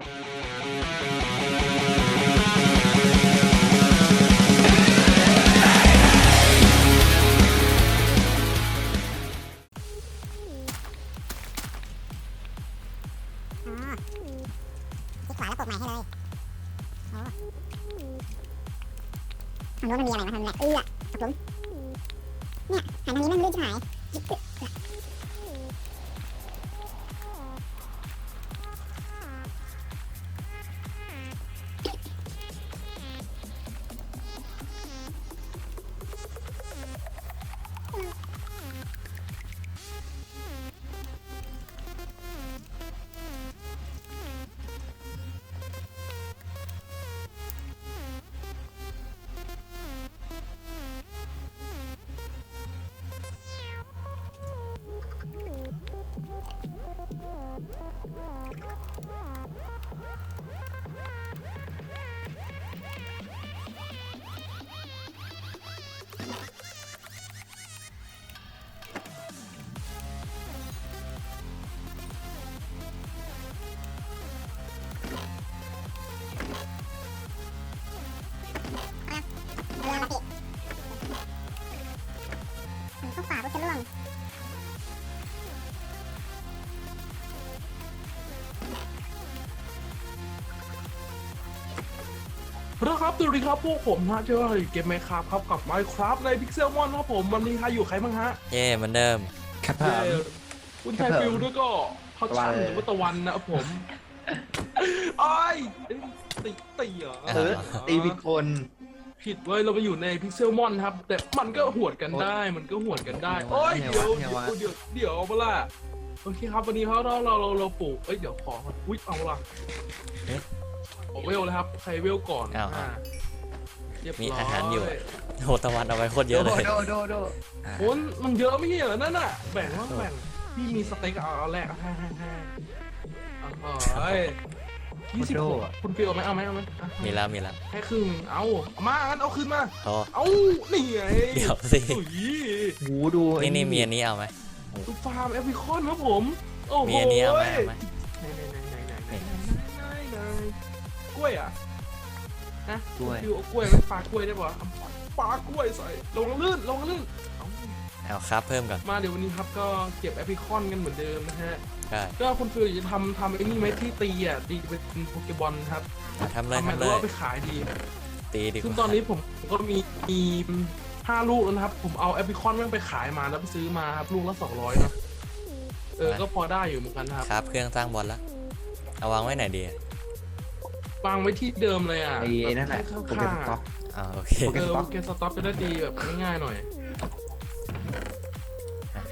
you นะครับสวัสดีครับพวกผมนะเชื่อว่าเกมไมครับครับกับไมครับในพิกเซลมอนครับผมวันนี้ใครอยู่ใครบ้างฮะเย่เหมือนเดิมครับผเย้มคุณชายครับผมฟิวด้วยก็เขาชันตะวันหรือว่าตะวันนะครับผมไอ้ายเอ้ยตีตีเหรอ เออตีผิดคน ผิดเว้ยเราไปอยู่ในพิกเซลมอนครับ แต่มันก็หวดกันได้ มันก็หวดกันได้โอ้ยเฮีเดี๋ยยววะเฮียวะเดี๋ยวเดี๋ยวเอาเปะล่าโอเคครับวันนี้เขาเราเราเราเราปลูกเอ้ยเดี๋ยวขออุ้ยเอาละเอ๊ะ ผมเวลเลยครับ ใครเวลก่อนอ้าวอ่าเรียบมีร้อาหารอยู่ โหตะวันเอาไว้โคตรเยโดอะเลยโดโดโดอะโอ้ยมันเยอะไม่ใช่เหรอนั่นน่ะ แบ่งว่าแบ่ง พี่มีสเต็กเอาเอาแรกเอาให้ให้ให้เอาเฮ้ยยี่สิบหกคุณฟิลเอาไหมเอาไหมเอาไหมอะมีแล้วมีแล้วแค่ครึ่งเอาเอามางั้นเอาคืนมา โอ้ เอานี่ไงเดี๋ยวสิอุ้ย หูดูไอ้นี่นี่มีอันนี้เอาไหม ดูฟาร์มแอปริคอนครับผม โอ้โหมีอันนี้เอาไหมเอาไหม ล้วยอะนะกล้วย ฟิวเอากล้วยไหมปลากล้วยได้ป่ะเอาปลากล้วยใส่ลงลื่นลงลื่นเอาเอาครับเพิ่มก่อน มาเดี๋ยววันนี้ครับก็เก็บแอปริคอนกันเหมือนเดิมนะฮะได้ก็คุณฟิลจะทำทำไอ้นี่ไหมที่ตีอะตีเป็นโปเกบอลครับทำเลยทำไมทำหเลรือยว่าไปขายดี ตีดีกซึ่งว่าตอนนี้ผมก็มีมีห้าลูกแล้วนะครับ ผมเอาแอปริคอนแม่งไปขายมาแล้วไปซื้อมาครับลูกละสองร้อยนะเออก็พอได้อยู่เหมือนกันครับ ครับ เครื่องสร้างบอลแล้วเอาวางไว้ไหนดี วางไว้ที่เดิมเลยอะไอ้นั่นแหละข้างโปเกมๆต็ออะกอ่าโอเคเออโปเกสต็อปจะได้ตีแบบง่ายๆหน่อย อะ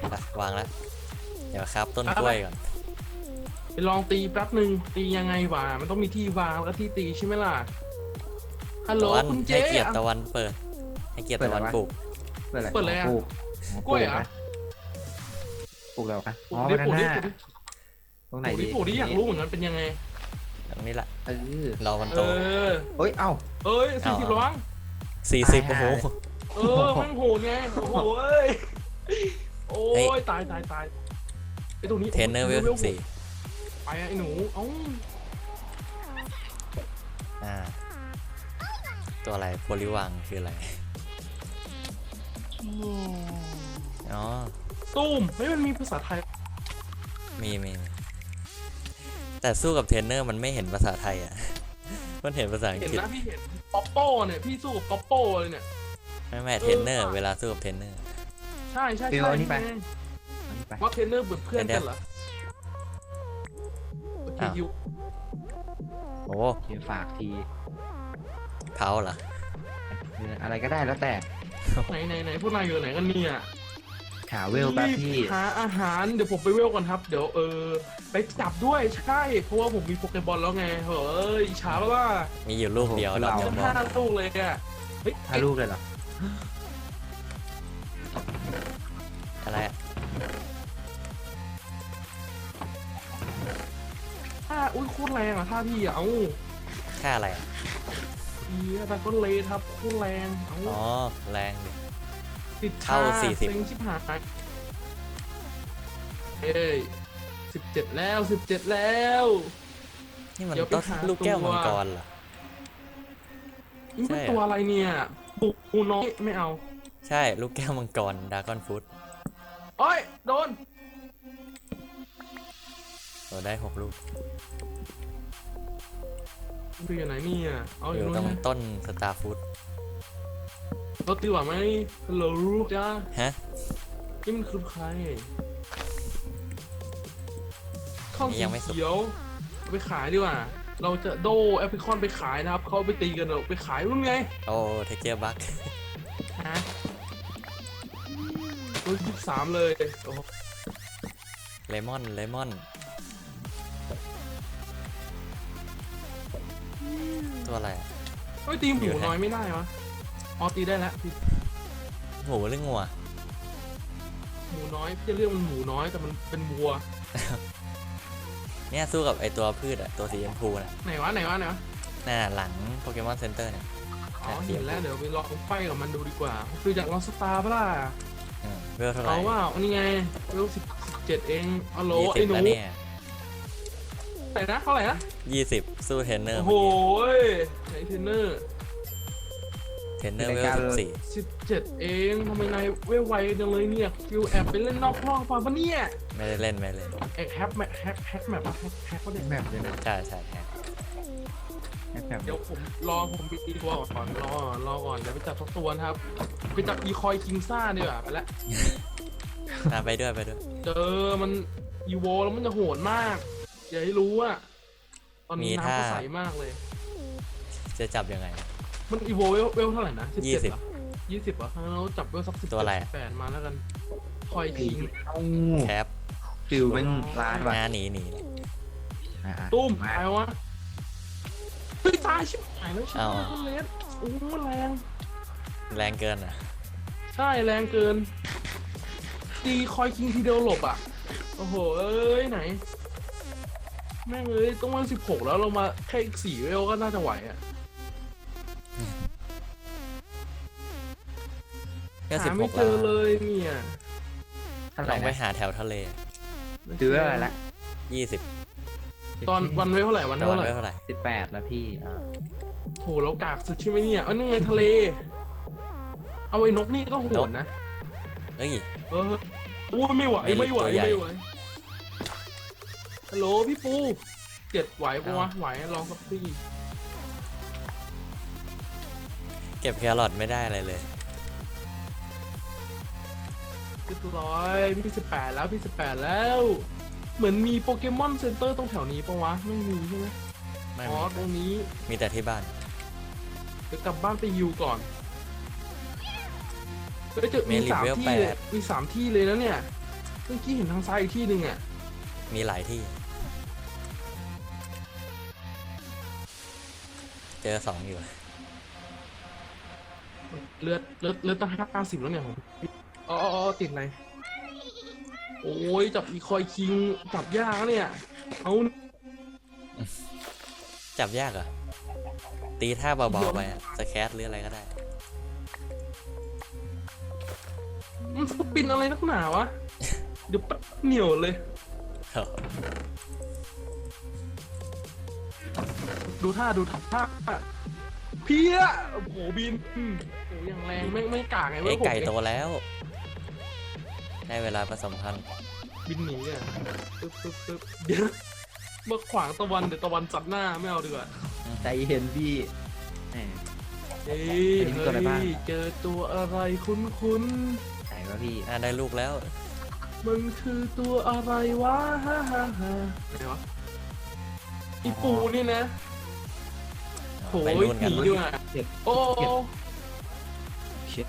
ไปวางแล้วเดี๋ยวครับต้นกล้วยก่อนไปลองตีแป๊บหนึ่งตียังไงวะมันต้องมีที่วางแล้วก็ที่ตีใช่ไหมล่ะฮัลโหลตะวันคุณเจ๊ให้เกียรติตะวันเปิด ให้เกียรติตะวันปลูกเปิดอะไรเปิดอะไรอะปลูกกล้วยเหรอ ปลูกแล้วคะปลูอ๋อกดิบาปลูกนาดิน่าปลูกดิ ตรงไหนปลูกดีดิปลูกดิอยากรู้เหมือนกันเป็นยังไง ตรงนี้แหละเออรอมันเอโตอเอ้ย เอ้า เอ้ยสี่สิบเอาระวังสี่สิบตายโอ้ห่าโหเออแม่งโหดไงโอ้โหเอ้ยโอ้เฮ้ย ยตายตายตายไอ้ตรงนี้เทรนเนอร์เวลสิบสี่ไปอะไอ้หนูเอ้าอ่า ตัวอะไรโพลิวังคืออะไร อ๋อ ตูมเฮ้ยมันมีภาษาไทยมีมีมี แต่สู้กับเทรนเนอร์มันไม่เห็นภาษาไทยอะ มันเห็นภาษาอังเห็นกฤษนะพี่เห็นป๊อปโป้เนี่ยพี่สู้กับป๊อปโป้เลยเนี่ย ไม่ไม่เทรนเนอร์เวลาสู้กับเทรนเนอร์ ใช่ใช่ฟิวใช่เอานี่ไปไงอันนี้ไปว่าเทรนเนอร์เปิดเพื่อนเดี๋กัยนวเหรอโอเคอ้าว ยูโอ้เขียนฝากทีเท้าเหรอเอออะไรก็ได้แล้วแต่ไหนไหนไหนพวกนายอยู่ไหนกันเนี่ย ขาเวลแป๊บพี่รีหาอาหารเดี๋ยวผมไปเวลก่อนครับ เดี๋ยวเออไปจับด้วยใช่เพราะว่าผมมีโปเกบอลแล้วไงเฮ้ยช้าแล้วว่ามีอยู่ลูกเดียวโอ้โหดอกเราจำบอห้าลลูกเลยอะเฮ้ยห้าลูกเลยเหรออะไรอะท่าอุ้ยโคตรแรงอะท่าพี่อะเอ้าค่าอะไรอะเฮียแต่ก็เลทับโคตรแรงเอ้าอ๋อแรงดิ ติดเข้าช40เซ็งชิบหายเอ้ยสิบเจ็ดแล้วสิบเจ็ดแล้ว นี่มันเดี๋ยวไปต้นหาลูกแก้วตัว มังกรเหรอ นี่ใช่มันอะตัวอะไรเนี่ยปูปูน้อยไม่เอาใช่ลูกแก้วมังกรดากอนฟูดโอ้ยโดน เราได้หกลูกมันอยู่ไหนเนี่ยเอาออยู่ยู่ตตรรงงต้นสตาร์ฟูด รถดีกว่าไหมฮัลโหลจ้าฮะนี่มันคือใครข้าวนี่สียังไม่สุก เขียวเอาไปขายดีกว่า เราจะโดแอปเปิลคอนไปขายนะครับ เขาเอาไปตีกันเราไปขายรุ่นไงโอ้เทเกียร์บักฮะรุ่นยี่สามเลยโอ้โหเลมอนเลมอน ตัวอะไรอะ เฮ้ยตีหมูน้อยไม่ได้วะ อ๋อตีได้แล้วตีหมูหรืองัวหมูน้อยพี่จะเรียกมันหมูน้อยแต่มันเป็นวัว เนี่ยสู้กับไอตัวพืชอะตัวสีชมพูน่ะไหนวะไหนวะไหนวะน่ะหลังโปเกมอนเซ็นเตอร์เนี่ยอ๋ออะเห็นแล้วเดี๋ยวไปลองไฟกับมันดูดีกว่า คืออยากลองสตาร์ปะล่ะอืมเวลเท่าไหร่เอาว่าอันนี้ไงเวลสิบเจ็ดเองอัลโหลยี่ไอ้สิบหนูแล้วเนี่ยไหนนะเท่าไหร่นะยี่สิบสู้เทรนเนอร์โอ้โหเมื่อกี้ไหนเทรนเนอร์เทรนเนอร์เวลสิบสี่สิบเจ็ดเองทำไมนายเวลไวจังเลยเนี่ยฟิวแอบไปเล่นนอกห้องฟังปะเนี่ยไม่ได้เล่นไม่ได้เล่นแอกแฮปแมปแฮปแฮปแมปแฮปแฮปก็เด็กแบบเลยนะใช่ใช่ใช่แบบเดี๋ยวผมรอผมไปตีตัวก่อนรอรอก่อนเดี๋ยวไปจับสักตัวนะครับไปจับอีคอยคิงซ่าดีกว่าไปแล้วอะไปด้วยไปด้วยเจอมันอีโวแล้วมันจะโหดมากอย่าให้รู้อะตอนนี้มีน้ำท่าก็ใสมากเลย จะจับยังไง มันอีโวเวลเวลเท่าไหร่นะยี่สิบยี่สิบอะเราจับเวลสักสิบตัวอะไรอะแปดมาแล้วกันคอยคิงเอ้าแคปฟิวเป็นร้านว่ะงานหนีหนีอะอะตุ้มมาตายวะเฮ้ยตายชิบหายแล้วชิบเอาหายแล้วเลสโอ้โหแรง แรงเกินอะ ใช่แรงเกินตีคอยคิงทีเดียวหลบอะ โอ้โห เอ้ยไหน แม่งเอ้ยต้องวันสิบหกแล้วเรามาแค่อีกสี่เวลก็น่าจะไหวอะ ค่สิบหาหไม่กเจแล้วอเลยเนี่ยเท่าไหลร่องไปนะหาแถวทะเลซื้ออะไรละยี่สิบตอนวันเวลเท่าไหร่วันตอเท่านไหร่ไม่เท่าไหร่สิบแปดแล้วพี่อ่าโหเรากากสุดใช่ไหมเนี่ยเอันนี้ไงทะเล เอาไอ้นกนี่ก็โหดนะเอ้ย เออโอ้ยไม่ไหวไม่ไม่ไหวตัวใหญ่ไม่ไหวฮัลโหลพี่ปูเจ็ดไหวปะวะไหวลองสักทีเก็บแครอทไม่ได้อะไรเลย เรียบร้อยพี่สิบแปดแล้วพี่สิบแปดแล้ว เหมือนมีโปเกมอนเซ็นเตอร์ตรงแถวนี้ปะวะไม่มีใช่ไหมไม่อ๋อมีตรงนี้มีแต่ที่บ้าน เดี๋ยวกลับบ้านไปยูก่อนเฮ้ยเจอมีมีสาม level ที่เลยแปด มีสามที่เลยนะเนี่ยเมื่อกี้เห็นทางซ้ายอีกที่หนึ่งอะมีหลายที่ เจอสองอยู่ เลือดเลือดเลือดตั้งห้าสิบแล้วเนี่ยผม อ๋ออ๋ออ๋อติดอะไรโอ้ยจับอีคอยคิงจับยากนะเนี่ย เอาจับยากเหรอ ตีท่าเบาๆไปอะสแครหรืออะไรก็ได้ มันสปินอะไรนักหนาวะ เดี๋ยวแป๊บเหนียวเลย ดูท่าดูท่าเพี้ยโอ้โหบินอืมโอ้ยอย่างแรงไม่ไม่กากไงเอ้เว้ยยผมไก่โตแล้ว ได้เวลาผสมพันธุ์บินหนีอะปึ๊บปึ๊บปึ๊บเดี๋ยวมาขวางตะวันเดี๋ยวตะวันจัดหน้าไม่เอาดีกว่าใจเย็นพี่แหม เฮ้ยอันนี้มีตัวอะไรบ้างเฮ้ยเจอตัวอะไรคุ้นคุ้นไหนวะพี่ อะได้ลูกแล้ว ๆมันคือตัวอะไรวะฮ่าฮ่าฮ่าไหนวะอีปูนี่นะโหไปยรุ่นหกัน นีดีกว่าเจ็ด โอ้โอ้เช็ด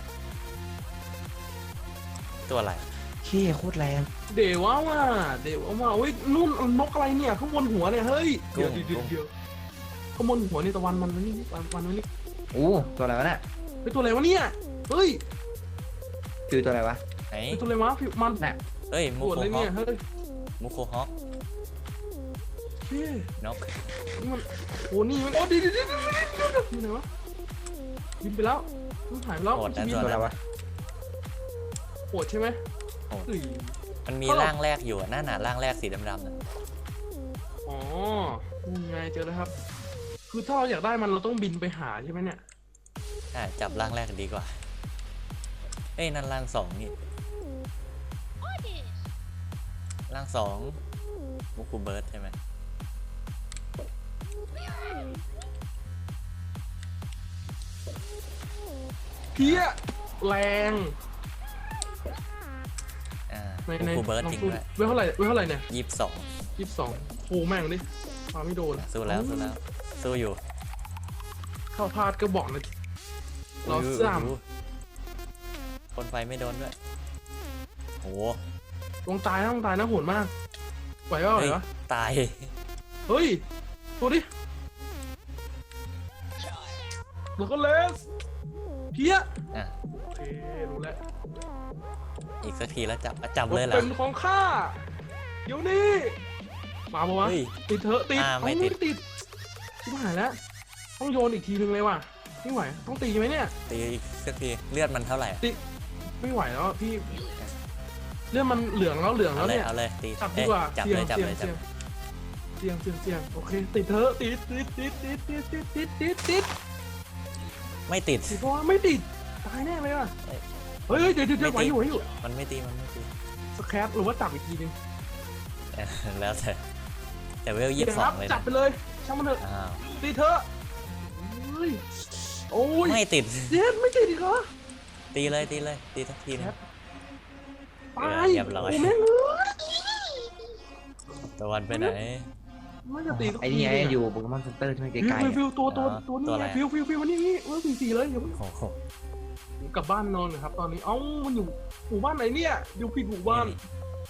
ตัวอะไร เขี้โคตรแรง เดี๋ยวว่าว่าเดี๋ยวว่าเฮ้ยนู่นนกอะไรเนี่ยข้างบนหัวเนี่ยเฮ้ยเดี๋ยวเดี๋ยวเดี๋ยวเดี๋ยวข้างบนหัวนี่ตะวันมันนี่วันวันมันนี่โอ้ตัวอะไรวะน่ะเฮ้ยตัวอะไรวะเนี่ยเฮ้ยคือตัวอะไรวะไหนเฮ้ยตัวอะไรวะผิวมันน่ะเอ้ยมูปวดโคเลยฮอเนี่ยกเฮ้ยมูโคฮอกเฮ้ยนกนี่มันโอ้นี่มันโอ้ดีดีดีดีดีไหนวะบินไปแล้วมันหายไปแล้วโหดนะบินตัวตัวอะไรนั้นวะโหดใช่ไหม โหดเฮ้ยมันมีเขาหรอร่างแรกอยู่อะหน้าหนาร่างแรกสีดำๆน่ะอ๋อยังไงเจอแล้วครับ คือถ้าเราอยากได้มันเราต้องบินไปหาใช่ไหมเนี่ย อ่าจับร่างแรกดีกว่าเอ้ยนั่นร่างสองนี่ร่างสองมุกคูเบิร์ดใช่ไหมเพี้ย แรงอ่า ในมุกในคูเบิร์ดลองจริงสู้ด้วย เว้ยเท่าไหร่เว้ยเท่าไหร่เนี่ยยี่สิบสองยี่สิบสองโอ้แม่งดิมาไม่โดนสู้แล้วสู้แล้วสู้อยู่เข้าพลาดก็บอกนะ เราอุ้ยซ้อุ้ยคนไฟไม่โดนด้วยโหำลงตายนะลงตายนะโหดมากไหวเปล่าไหวเฮ้ยปะตาย เฮ้ยตัวดิแล้วก็เลส เพี้ยอะ โอเครู้แล้วอีกสักทีแล้วจับอะจับเลยเหรอ เป็นของข้าเดี๋ยวนี้มาปะวะเฮ้ยติดเถอะติดอ่าไม่เอ้ติดติดชิบหายแล้วต้องโยนอีกทีนึงเลยว่ะไม่ไหวต้องตีไหมเนี่ย ตีอีกสักทีเลือดมันเท่าไหร่ไม่ไหวแล้วอะพี่เรื่องมันเหลืองแล้วเหลืองเอาแล้วเลยเนี่ย เอาเลยตีจับดีเอ้ยกว่าจับเสี่เลยยงจับเสี่ยเลงยจับเสี่ยงเสี่ยงเสี่ยงโอเค ติดเถอะติดติดติดติดติดติดติดติดติดติด ไม่ติดติดเพราะว่าไม่ติด ตายแน่เลยว่ะเอ้ยเฮ้ยเฮ้ยเดี๋ยวเดี๋ยวเดี๋ยวไหวไม่ติดอยู่ไหวอยู่มันไม่ตีมันไม่ตีสแครปหรือว่าจับอีกทีนึงเออแล้วแต่แต่เวลยี่เดี๋สิยวบสคอรังเลยจันะบไปเลย ช่างมันเถอะ อ้าวติดเถอะเฮ้ยโอ้ยไม่ติด เย็นไม่ติดอีกเหรอตีเลยตีเลยตีสักทีนึงตายเรียบร้อย โอ้แม่งเอ้ยตะวันไปไหน ไม่จะตีสักไอ้ทีนี่ไงเลยะอยู่โปเกมอนเซ็นเตอร์ใช่ไหมฟิไกลวๆฟิวอะฟิวตัวตัวอ๋อตัวนี้ตัวอะไรไงฟิวฟิวฟิววันนี้นี่เออสี่สี่เลยเดี๋ยวโอ้โหกลับบ้านนอนเลยครับ ตอนนี้เอ้ามันอยู่หมู่บ้านไหนเนี่ยอยู่ผิดหมู่บ้านนี่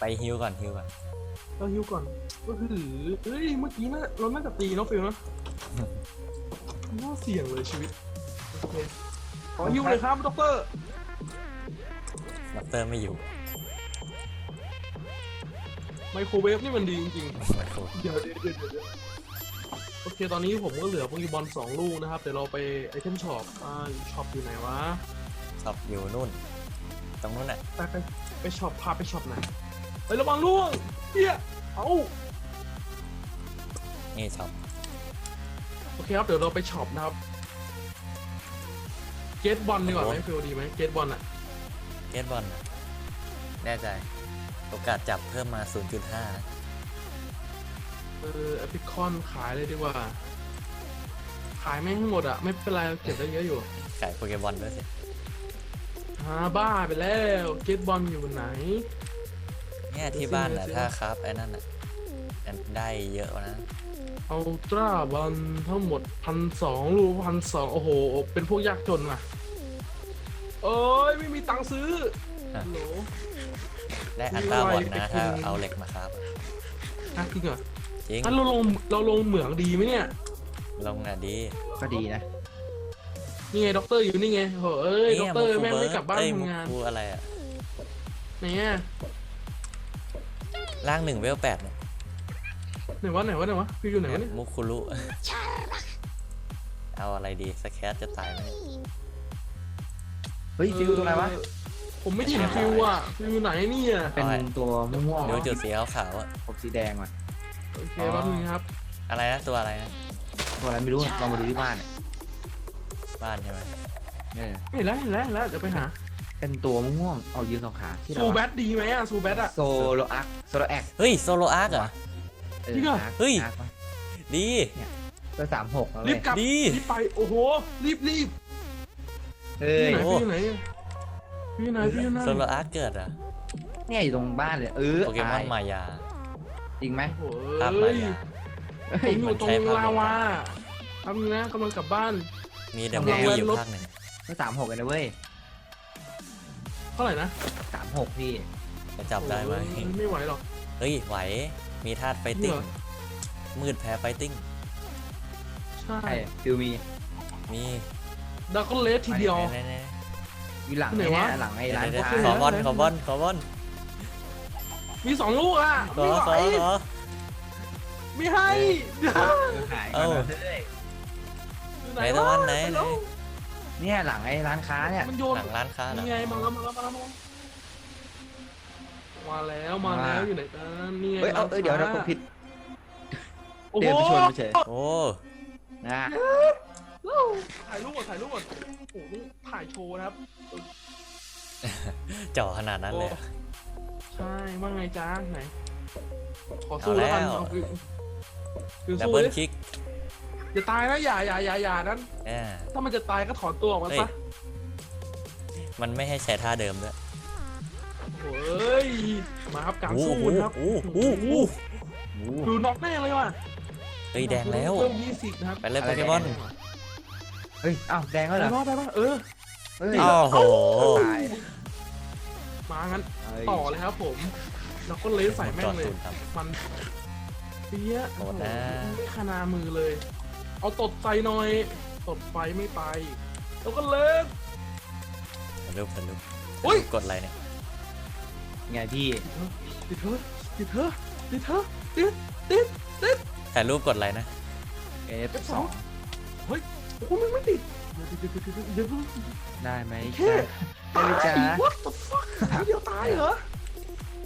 ไปฮิวก่อนฮิวก่อนเราฮิวก่อนก็คือเฮ้ยเมื่อกี้น่าเราน่าจะตีเนาะฟิวนะน่าเสี่ยงเลยชีวิตโอเคขอฮิวเลยครับด็อกเตอร์ ด็อกเตอร์ไม่อยู่ ไมโครเวฟนี่มันดีจริงมันโคตรๆเดี๋ยวเดี๋ยวเดี๋ยวเดี๋ยวโอเค ตอนนี้ผมก็เหลือโปเกมอนสองลูกนะครับ เดี๋ยวเราไปไอเทมช็อปอ่าช็อปอยู่ไหนวะชอบอยู่นู่น ตรงนู้นอะ ไปไปไปช็อปพาไปช็อปไหนเฮ้ยระวังล่วงเฮียเอ้านี่ชอบโอเคครับ เดี๋ยวเราไปช็อปนะครับ เกตบอลดีกว่าไหมฟิลดีไหมเกตบอลอะเกตบอลน่ะแน่ใจ โอกาสจับเพิ่มมา 0.5นะเอออพิคอนขายเลยดีกว่า ขายไม่ให้หมดอะไม่เป็นไรเก็บได้เยอะอยู่ขายโปเกมอนด้วยสิฮาบ้าไปแล้วเกตบอลอยู่ไหน เนี่ยที่บ้านน่ะถ้าครับไอ้นั่นน่ะอันได้เยอะกว่านะอัลตร้าบอลทั้งหมดพันสองรูพันสองโอ้โห เป็นพวกยากจนว่ะเอ้ยไม่มีตังค์ซื้อฮะโหล ได้อันมีต้าบอลไว้นะไปถ้ากินเอาเหล็กมาครับ ฮะจริงเหรอจริงงั้นเราลงเราลงเหมืองดีไหมเนี่ย ลงอะดีก็ดีนะ นี่ไงด็อกเตอร์อยู่นี่ไงโหเอ้ยด็อกเตอร์มุแม่งคูไม่กลับบ้านเอ้ยทำงานมุคูอะไรอะไหนอะร่างหนึ่งเวลแปดเนี่ยไหนวะไหนวะไหนวะฟิวอยู่ไหนวะเนี่ยมุคุรุเอาอะไรดีสแคทจะตายไหมเนี่ยเฮ้ยฟิวตัวอะไรวะเออ ผมไม่เห็นฟิวอะฟิวอยู่ไหนเนี่ยเป็นตัวม่วงดูจุดสีขาวๆอะผมสีแดงว่ะโอเคอ๋อแป๊บนึงครับอะไรนะตัวอะไรนะตัวอะไรไม่รู้ลองมาดูที่บ้านอะบ้านใช่ไหมเออเห็นแล้วเห็นแล้วเห็นแล้วเดี๋ยวไปหาเป็นตัวม่วงๆเอายืนสองขาที่ไหนซูแบวะทดีไหมอะซูแบทอะ โซโลอักโซโลแอกเฮ้ยโซโลอาร์กเหรอเออจริงเหรออาร์คเฮ้ยอาร์คปะดี ตัวสามหกแล้วรีเลบยกลับดี รีบไปโอ้โหรีบรีบเฮ้ยฟิวอยู่ไหนฟิวอยู่ไหน ฟิวอยู่ไหนโซโลอาร์กเกิดเหรอะเนี่ยอยู่ตรงบ้านเลยเออโปเกมอนตายมายาจริงไหมโอ้โหภาพเอ้มายยาเฮ้ผยมอยู่ตรงมันใช้ภาพลาวาทำนะกำลังกลับบ้าน มีเดมทำไมมี่อยู่รถภาคหนึ่งตัวสามหกเลยนะเว้ยเท่าไหร่นะสามหกพี่จะจับได้ไหมโอ้ยไม่ไหวหรอก เฮ้ย ไหว มีธาตุไฟติ้ง เหรอ มืดแพ้ไฟติ้ง ใช่ใช่ฟิวมี มีดักก็เลสทีเดียว แน่ อยู่หลังไหนไอ้วะเนี่ยหลังไอ้ๆร้านเดี๋ยวๆค้าขอบอลขอบอลขอบอลมีสองลูกอะขอไม่ไหขวอขอ ไม่ให้เออหายก่อนนะเฮ้ยอยู่ไหนตะวันไหนปไหนแล้วเนี่ยหลังไอ้ร้านค้าเนี่ยมันโยนหลังร้านค้าเหรอนี่ไงมาแล้วมาแล้วมาแล้วมาแล้วมาแล้วมาแล้วอยู่ไหนกันนี่ไงเฮ้ยเอาเอ้ยเดี๋ยวเราร้นกค้ดผิด โอ้โหเดินไปชนมาเฉย โอ้นะ ถ่ายรูปก่อนถ่ายรูปก่อนโอ้โหต้องถ่ายโชว์นะครับจ่อขนาดนั้นเลยโอ้ใช่ว่าไงจ้าไหน ขอสู้แล้วกันเอาแล้วเอาคือคือดับสู้เบิลดิคิกอย่าตายนะอย่าอย่าอย่าอย่านั้น อ่าถ้ามันจะตายก็ถอนตัวออกมาเฮ้ยซะมันไม่ให้ใช้ท่าเดิมด้วยโอ้ยมาครับการโอ้สู้โหนะครับโอ้โหโอ้โหดูน็อกแน่เลยว่ะเฮ้ยแดงแล้วเริ่มยี่สิบนะครับไปเลยโปเกมอน เฮ้ย อ้าว แดงแล้วเหรได้อปะได้ปะเออ เฮ้ยโอ้โหตายมางั้นเฮ้ยต่อเลยครับผม แล้วก็เลสใส่แม่จองดเลยตูนครับ มันเปี้ยโหดนะ ไม่ขนามือเลย เอาตดใจหน่อย ตดไฟไม่ไป แล้วก็เล่นถ่ายรูปถ่ายรูปอุ๊ย กดอะไรเนี่ยไงพี่ ติดเถอะติดเถอะติดเถอะติดติดติดถ่ายรูปกดอะไรนะ F2 โอ้ โหมันไม่ติดเดี๋ยวเดี๋ยวเดี๋ยวเดี๋ยวเดี๋ยวเดี๋ยวได้ไหมแค่ได้ไหมจ๊ะ What the fuck เดียวตายเหรอ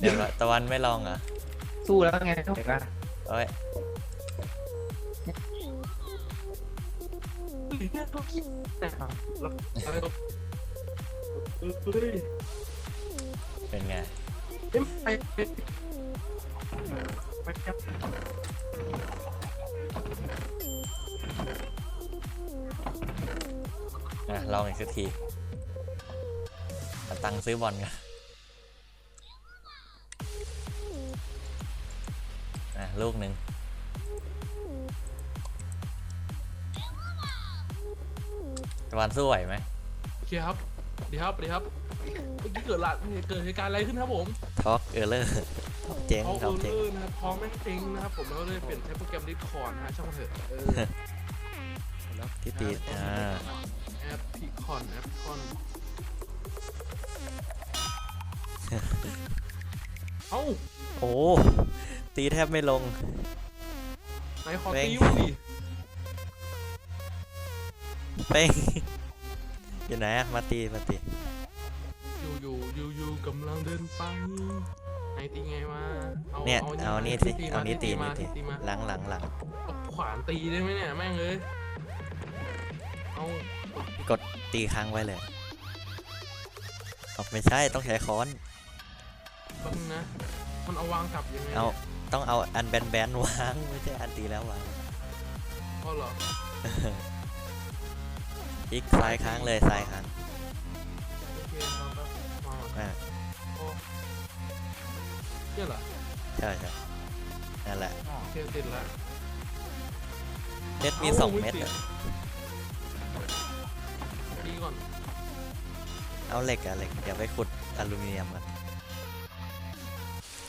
เดี๋ยวก่อนตะวันไม่ลองเหรอสู้แล้วไงเห็นปะเอ้ยหรือแค่ตัวคิดแต่แล้วอะไรก็เออเฮ้ยเป็นไง เอ็มไปไปไป อะลองอีกสักทีเอาตังค์ซื้อบอลกันอะลูกหนึ่งตะวันสู้ไหวไหมโอเคครับดีครับดีครับเมื่อกี้เกิดละเกิดเหตุการณ์อะไรขึ้นครับผมท็อกเออร์เลอร์ท็อกเจ๊งเขาท็อกเอเจ๊งอนะครับพร้อมแม่งเจ๊งนะครับผมแล้วเลยเปลี่ยนใช้โปรแกรมดิสคอร์ดนะฮะช่างมันเถอะเออแล้วที่ตีอ่าแอปพิ คอนแอปพิคอนเอ้าโอ้ตีแทบไม่ลง ไหนขอแม่งตีอยู่ดิเป้งอยู่ไหนอะมาตีมาตีอยู่อยู่อยู่อยู่กำลังเดินไปไหนตีไงมาเอาเนี่ยเอาเอานี่สิที่เอานี่ตีมานี่ตีที่มาหลังหลังหลังเอาขวานตีได้ไหมเนี่ยแม่งเลยเอา กดตีค้างไว้เลยเอาไม่ใช่ต้องใช้ค้อน แป๊บนึงนะ มันเอาวางกลับยังไงเอาต้องเอาอันแบนๆวางไม่ใช่อันตีแล้ววางเอาเหรออีกซ้ายค้างเลยซ้ายค้างโอเคเอาแป๊บมาอ่าโอ้เนี่ยเหรอใช่ใช่นั่นแหละโอเคติดแล้วเม็ดมีเอ้าสองไม่เม็ดติดอะ ตีก่อนเอาเหล็กอะเหล็กเดี๋ยวไปขุดอลูมิเนียมกัน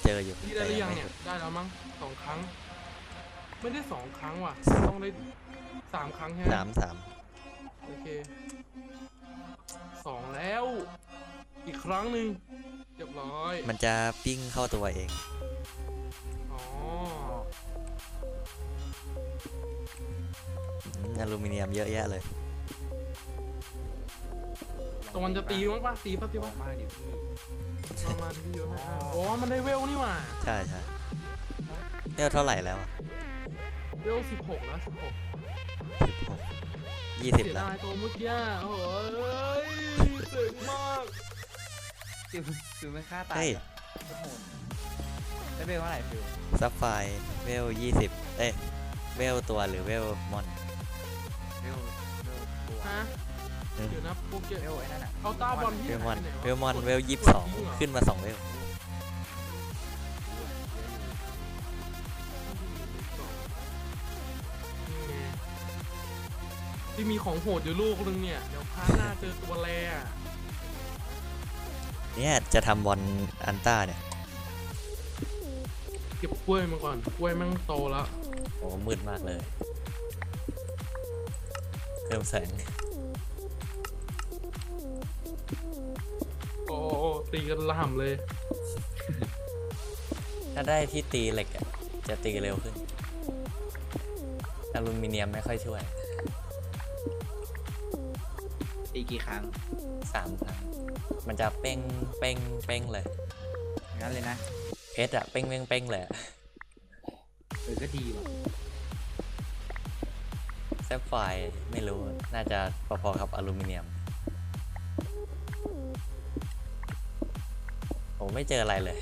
เจออยู่ตีได้หรือยังไม่เนี่ยขุดได้แล้วมั้งสองครั้ง ไม่ได้สองครั้งว่ะ ต้องได้สามครั้งใช่ไหมสามสามโอเคสองแล้ว อีกครั้งหนึ่งเรียบร้อย มันจะปิ้งเข้าตัวเอง อ๋ออืมอลูมิเนียมเยอะแยะเลย ตะวันจะตีมั้งป่ะตีป่ะตีป่ะมากดิพี่มามาที่เยอะมากอ๋อมันได้เวลนี่หว่าใช่ใช่เรียกเท่าไหร่แล้วอะเวลสิบหกแล้วสิบหกสิบหกยี่สิบเสียแล้วดายตัวเมื่อกี้อะโอ้ยเจ๋งมากฟิวฟิวไม่ฆ่าตายเฮ้ยโอ้โหได้เบลเท่าไหร่ฟิวซับไฟเวลยี่สิบเอ้ยเวลตัวหรือเวลมอนเบลเบลตัวฮะ เออเดี๋ยวนะโปเกเบลไอ้นั่นอะเอาต้าบอลเวที่ลมอนไหวะเวลมอนกดเวลยี่สิบกดสองทิ้เหรขึ้นมาสองเวลนี่ไงที่มีของโหดอยู่ลูกนึงเนี่ย เดี๋ยวพาหน้าเจอตัวแรอะเนี่ยจะทำบอลอันต้าเนี่ยเก็บกล้วยมาก่อนกล้วยแม่งโตแล้ว โอ้มืดมากเลยเพิ่มแสง ตีกันละห่ำเลย ถ้าได้ที่ตีเหล็กอะจะตีเร็วขึ้น อลูมิเนียมไม่ค่อยช่วย ตีกี่ครั้ง สามครั้ง มันจะเป้งเป้งเป้งเลย งั้นเลยนะ เพชรอะเป้งเป้งเป้งเลยอะเออก็ดีว่ะซฟไฟร์ไม่รู้ น่าจะพอๆกับอลูมิเนียม ไม่เจออะไรเลย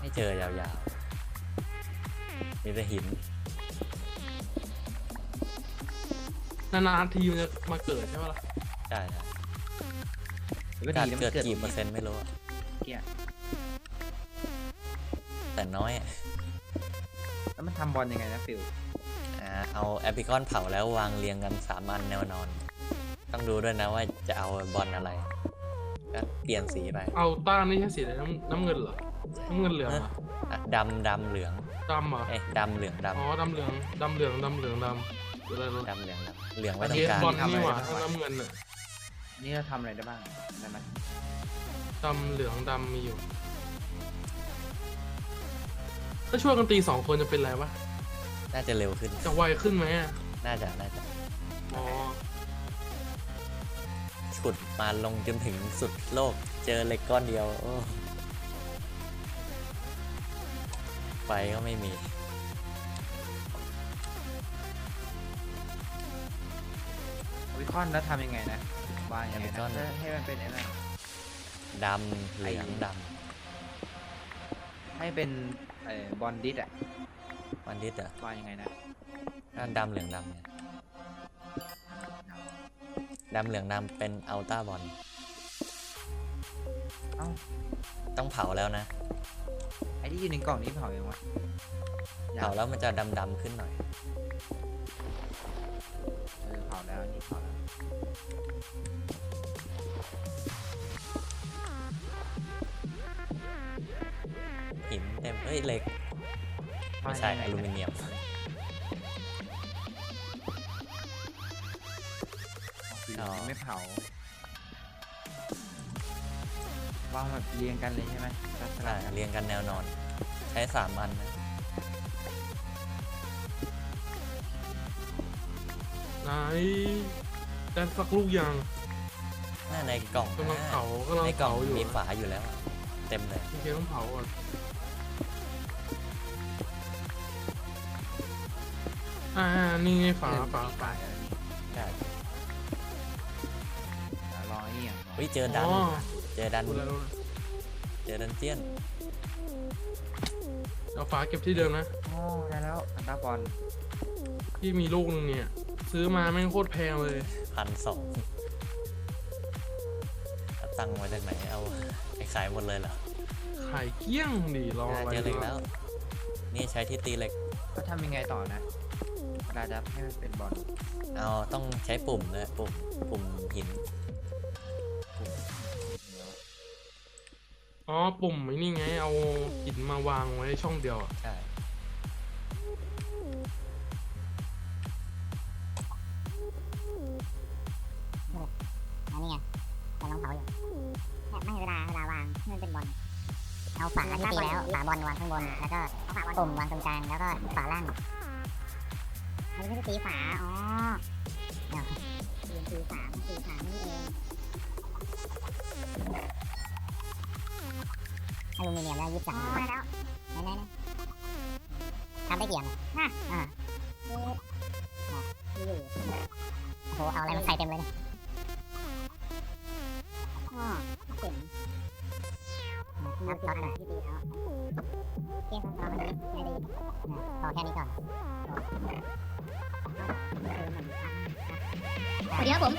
ไม่เจอยาวๆ มีแต่หิน นานๆทีมันจะมาเกิดใช่ไหมล่ะใช่ใช่หรือว่าการดีแล้วมัเกิดนเกิดกี่เปอร์เซ็นต์ไม่รู้อะเกี้ยแต่น้อยอะแล้วมันทำบอลยังไงนะฟิล อ่าเอาแอปพลิคอนเผาแล้ววางเรียงกันสามอันแนวนอน ต้องดูด้วยนะว่าจะเอาบอลอะไร ก็เปลี่ยนสีไปเอาต้านี่ใช่สีอะไรน้ำน้ำเงินเหรอ น้ำเงินเหลืองเหรออะดำดำเหลืองดำเหรอ เอ้ยดำเหลืองดอ๋อดำเหลืองดำเหลืองดำเหลืองดำอะไรำนะดำเหลืองดำเหลืองไว้อันตรนี้งกลางบอลนี่หว่าถ้าน้ำเงินอะนี่เราทำอะไรได้บ้างได้ไหมดำเหลืองดำมีอยู่ ถ้าช่วยกันตีสองคนจะเป็นไรวะ น่าจะเร็วขึ้น จะไวขึ้นไหมอะน่าจะ น่าจะอ๋อ ขุดมาลงจนถึงสุดโลก เจอเหล็กก้อนเดียว โอ้ไฟก็ไม่มีวิคอนแล้วทำยังไงนะวางยังไงวิคอนะนเพื่อให้มันเป็นไอ้นั่นดำเหลืองดให้เป็นเอ่อบอลดิสอะำ วันดิสอะวางยังไงนะถ้าดำเหลืองดำเนี่ยดำเหลืองดำเป็นอัลต้าบอลเอ้าต้องเผาแล้วนะ ไอ้ที่อยู่ในกล่องนี้เผายังวะเผาแล้วมันจะดำๆขึ้นหน่อย เออเผาแล้วนี่เผาแล้วหินเต็มเฮ้ยเหล็ก ไม่ใช่อลูมิเนียมอ๋อ ไม่เผาวางแบบเรียงกันเลยใช่ไหมลักษณะใช่เรียงกันแนวนอน ใช้สามอันนะไหนได้สักลูกยังหน้าในกล่องกำลังนะเผากำลังในกล่องเผาอยู่มีฝาอยู่แล้วอะเต็มเลยโอเคต้องเผาก่อน อ่า นี่ไงฝาฝาฝาเออนี่ใช่อะลองไอ้นี่อะลองเฮ้ยเจอดัน อ๋อเจอดัน รู้แล้วรู้แล้วเจอดันเจียน เอาฝาเก็บที่เดิมนะ โอ้ได้แล้วอันตราบอลพี่มีลูกนึงเนี่ย ซื้อมาแม่งโคตรแพงเลย พันสองตังค์มาจากไหน เอาไปขายหมดเลยเหรอขายเกลี้ยงดิรอน่าอะไรเจอเหล็กแล้ว นี่ใช้ที่ตีเหล็กก็ทำยังไงต่อนะ เวลาจะให้มันเป็นบอลเอาต้องใช้ปุ่มเลยปุ่มปุ่มหินอ๋อปุ่มไอ้นี่ไง เอาหินมาวางไว้ช่องเดียวอะใช่อันนี้ไงกำลังเผาอยู่เนี่ยไม่เวลาเวลาวางให้มันเป็นบอล เอาฝาที่ตีแล้วฝาบอลวางข้างบน แล้วก็ปุ่มวางตรงกลาง แล้วก็ฝาล่าง อันนี้ไม่ได้ตีฝา อ๋อเดี๋ยวตีตีฝาตีฝานี่เองอลูมิเนียมแล้วยึดจังแล้วไหนไหนทำได้เกี่อันอะอ่าดูดโอ้โห เอาอะไรมาใส่เต็มเลยเนี่ยอ๋อเจ๋งนับน็อตหน่อยที่ดีแล้วโอเคครับเราอันนี้ไม่ดีต่อแค่นี้ก่อน เดี๋ยวผม